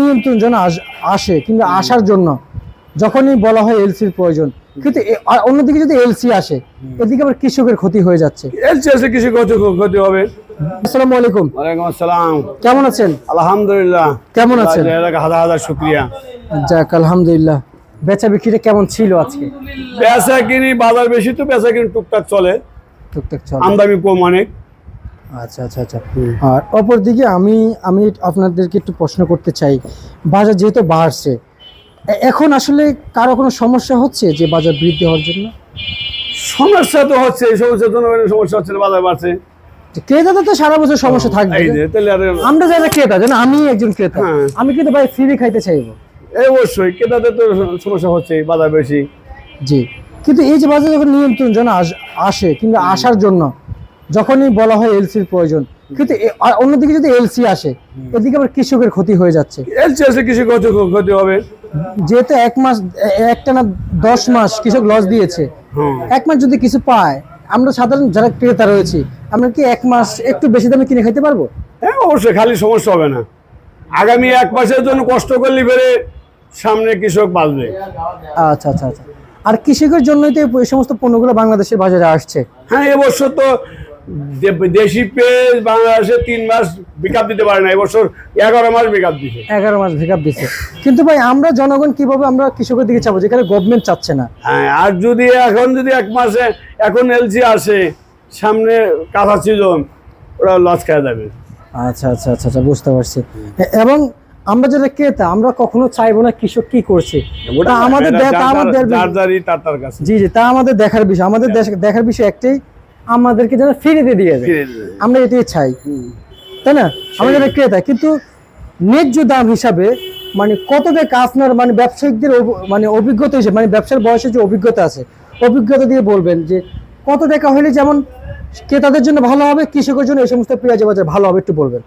নিয়ন্ত্রণ যেন আসে কিংবা আসার জন্য যখনই বলা হয় এলসির প্রয়োজন। কিন্তু অন্যদিকে যদি এলসি আসে এদিকে আবার কৃষকের ক্ষতি হয়ে যাচ্ছে। এলসি আছে কিছু ক্ষতি হবে। আসসালামু আলাইকুম। ওয়ালাইকুম আসসালাম। কেমন আছেন? আলহামদুলিল্লাহ। কেমন আছেন? হাজার হাজার শুক্রিয়া। যাক আলহামদুলিল্লাহ। বেচা বিক্রিটা কেমন ছিল আজকে? কিনি বাজার বেশি তো কিনি টুকটাক চলে। টুকটাক চল। আমদানি কম অনেক। আচ্ছা আচ্ছা আচ্ছা। আর অপরদিকে আমি আমি আপনাদেরকে একটু প্রশ্ন করতে চাই। বাজার যেহেতু বাড়ছে এখন আসলে কারও কোনো সমস্যা হচ্ছে যে বাজার বৃদ্ধি হওয়ার জন্য? সমস্যা তো হচ্ছে সমস্যা জনগণের সমস্যা হচ্ছে বাজার বাড়ছে। ক্রেতাদের তো সারা বছর সমস্যা থাকবে। আমরা যারা ক্রেতা জানো আমি একজন ক্রেতা হ্যাঁ। আমি কিন্তু ভাই ফ্রি খাইতে চাইব। এই অবশ্যই ক্রেতাদের তো সমস্যা হচ্ছে বাজার বেশি। জি। কিন্তু এই যে বাজারে যখন নিয়ন্ত্রণ যেন আসে কিন্তু আসার জন্য যখনই বলা হয় এলসির প্রয়োজন কিন্তু অন্যদিকে যদি এলসি আসে এদিকে আবার কৃষকের ক্ষতি হয়ে যাচ্ছে। এলসি আছে কিছু ক্ষতি হবে। যেহেতু এক মাস একটা না দশ মাস কৃষক লস দিয়েছে এক মাস যদি কিছু পায় আমরা সাধারণ যারা ক্রেতা রয়েছি আমরা কি এক মাস একটু বেশি দামে কিনে খাইতে পারব? হ্যাঁ অবশ্যই খালি সমস্যা হবে না। আগামী এক মাসের জন্য কষ্ট করলে ফেরে সামনে কৃষক বাঁচবে। আচ্ছা আচ্ছা আচ্ছা। আর কৃষকের জন্যই তো এই সমস্ত পণ্যগুলো বাংলাদেশের বাজারে আসছে। হ্যাঁ এবছর তো দেশি পেঁয়াজ বাংলাদেশে তিন মাস বিকাপ দিতে পারে না এবছর এগারো মাস বিকাপ এগারো মাস দিচ্ছে কিন্তু ভাই আমরা জনগণ কীভাবে আমরা কৃষকের দিকে চাবো? যেখানে গভর্নমেন্ট চাচ্ছে না। হ্যাঁ আর যদি এখন যদি এক মাসে এখন এলসি আসে সামনে কাঁচা সিজন ওরা লস যাবে। আচ্ছা আচ্ছা আচ্ছা আচ্ছা বুঝতে পারছি। এবং আমরা যারা ক্রেতা আমরা কখনো চাইব না কৃষক কি করছে? আমাদের আমাদের জি জি তা আমাদের দেখার বিষয়। আমাদের দেখার বিষয় একটাই আমাদেরকে যেন ফিরিতে দিয়ে দেয়। আমরা এটাই চাই। তাই না? আমরা যারা ক্রেতা। কিন্তু ন্যায্য দাম হিসাবে মানে কত টাকা আপনার মানে ব্যবসায়িকদের মানে অভিজ্ঞতা হিসেবে মানে ব্যবসার বয়সে যে অভিজ্ঞতা আছে অভিজ্ঞতা দিয়ে বলবেন যে কত টাকা হলে যেমন ক্রেতাদের জন্য ভালো হবে কৃষকের জন্য এই সমস্ত পেঁয়াজ বাজার ভালো হবে একটু বলবেন।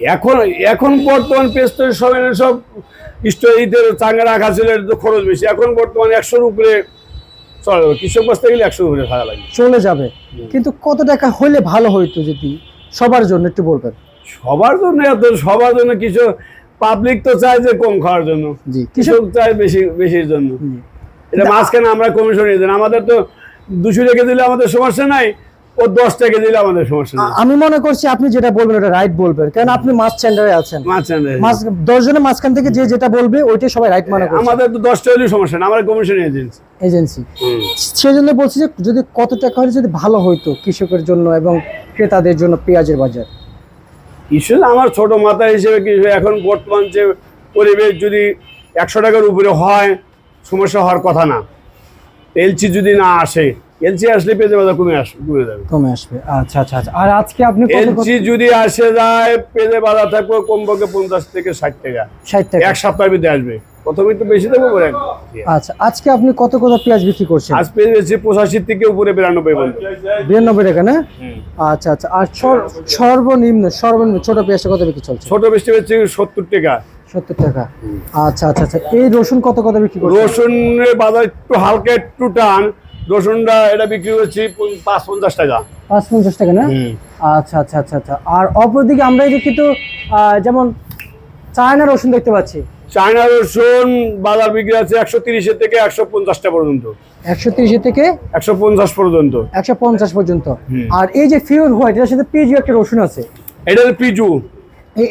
এখন এখন বর্তমান পেস্ট সব সব স্টোরিদের চাঙ্গা রাখা ছিল খরচ বেশি। এখন বর্তমানে একশোর উপরে কৃষক বসতে গেলে একশো ভাড়া লাগে। চলে যাবে। কিন্তু কত টাকা হলে ভালো হইতো যদি? সবার জন্য একটু বলবেন। সবার জন্য এত সবার জন্য কিছু পাবলিক তো চায় যে কম খাওয়ার জন্য। কৃষক চায় বেশি বেশির জন্য। এটা মাঝখানে আমরা কমিশন আমাদের তো দুশো রেখে দিলে আমাদের সমস্যা নাই। ও দশ টাকা দিলে আমাদের সমস্যা আমি মনে করছি আপনি যেটা বলবেন ওটা রাইট বলবেন। কারণ আপনি মাছ সেন্টারে আছেন। মাছ। মাছ দশ জনের মাঝখান থেকে যে যেটা বলবে ওইটাই সবাই রাইট মনে আমাদের তো দশটা হলেও সমস্যা না আমরা কমিশন এজেন্সি এজেন্সি সেই জন্য বলছি যে যদি কত টাকা হলে যদি ভালো হইতো কৃষকের জন্য এবং ক্রেতাদের জন্য পেঁয়াজের বাজার? ইস্যু আমার ছোট মাথা হিসেবে কি এখন বর্তমান যে পরিবেশ যদি একশো টাকার উপরে হয় সমস্যা হওয়ার কথা না। এলসি যদি না আসে এলসি আসলে পেঁয়াজের বাজার কমে আসবে কমে যাবে। কমে আসবে। আচ্ছা আচ্ছা আচ্ছা। আর আজকে আপনি এলসি যদি আসে যায় পেঁয়াজের বাজার থাকবে কমপক্ষে পঞ্চাশ থেকে ষাট টাকা। ষাট টাকা। এক সপ্তাহের ভিতরে আসবে। প্রথমে তো বেশি দেবো পরে আচ্ছা আজকে আপনি কত কত পেঁয়াজ বিক্রি করছেন? আজ পেয়ে গেছি পঁচাশি থেকে উপরে বিরানব্বই পর্যন্ত বিরানব্বই টাকা না? আচ্ছা আচ্ছা। আর সর- সর্বনিম্ন সর্বনিম্ন ছোট পেঁয়াজটা কত বিক্রি চলছে? ছোট বেশি হচ্ছে সত্তর টাকা। সত্তর টাকা। আচ্ছা আচ্ছা আচ্ছা। এই রসুন কত কত বিক্রি করছে রসুনের বাজার একটু হালকা একটু টান। রসুনটা এটা বিক্রি করছি পাঁচ পঞ্চাশ টাকা। পাঁচ পঞ্চাশ টাকা না? আচ্ছা আচ্ছা আচ্ছা আচ্ছা। আর অপরদিকে আমরা এই যে কিন্তু যেমন চায়না রসুন দেখতে পাচ্ছি। চায়না রসুন বাজার বিক্রি আছে একশো তিরিশের থেকে একশো পঞ্চাশটা পর্যন্ত। একশো তিরিশের থেকে একশো পঞ্চাশ পর্যন্ত। একশো পঞ্চাশ পর্যন্ত। আর এই যে পিওর হোয়াইট এটার সাথে পিজু একটা রসুন আছে। এটা পিজু।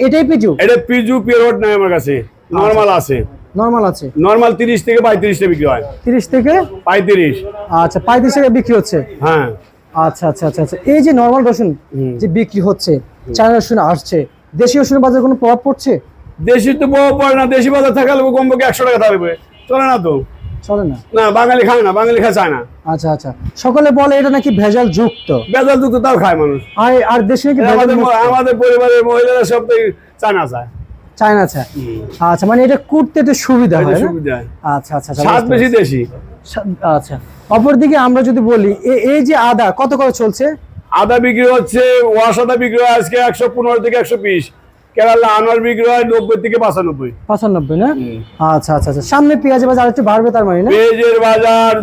এটাই পিজু? এটা পিজু পিওর নাই আমার কাছে। নর্মাল আছে। নর্মাল আছে? নর্মাল তিরিশ থেকে পঁয়ত্রিশটা বিক্রি হয়। তিরিশ থেকে? পঁয়ত্রিশ। আচ্ছা পঁয়ত্রিশ টাকা বিক্রি হচ্ছে? হ্যাঁ। আচ্ছা আচ্ছা আচ্ছা আচ্ছা। এই যে নর্মাল রসুন যে বিক্রি হচ্ছে চায়না রসুন আসছে দেশি রসুনের বাজারে কোনো প্রভাব পড়ছে? দেশি তো বড় পড়ে না দেশি বাজার থাকা থাকলে কমপক্ষে একশো টাকা থাকবে চলে না তো? চলে না? না বাঙালি খায় না বাঙালি খায় চায় না আচ্ছা আচ্ছা। সকলে বলে এটা নাকি ভেজাল যুক্ত ভেজাল যুক্ত তাও খায় মানুষ। আর আর দেশে নাকি আমাদের আমাদের পরিবারের মহিলারা সব তো চায় না চায়। চায়না আছে আচ্ছা মানে এটা কুটতে একটু সুবিধা হয় আচ্ছা আচ্ছা আচ্ছা, স্বাদ বেশি। দেশি। আচ্ছা। অপরদিকে আমরা যদি বলি এই যে আদা কত করে চলছে? আদা বিক্রি হচ্ছে ওয়াশ আদা বিক্রি হয় আজকে একশো পনেরো থেকে একশো বিশ। কেরালা আনার বিক্রি হয় নব্বই থেকে পঁচানব্বই। পঁচানব্বই না? আচ্ছা আচ্ছা আচ্ছা। সামনে পেঁয়াজ বাজার একটু বাড়বে তার মানে পেঁয়াজের বাজার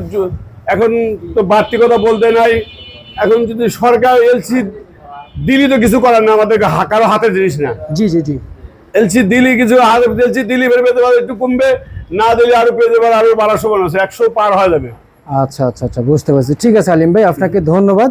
এখন তো বাড়তি কথা বলতে নাই। এখন যদি সরকার এলসি দিলি তো কিছু করার না আমাদের কারও হাতের জিনিস না। জি জি জি। এলসি দিলি কিছু আর এলসি দিলি ভেবে পেতে পারে একটু কমবে, না দিলে আরও পেয়ে যাবে, আরও বারোশো বানাচ্ছে একশো পার হয়ে যাবে। আচ্ছা আচ্ছা আচ্ছা বুঝতে পারছি। ঠিক আছে, আলিম ভাই, আপনাকে ধন্যবাদ।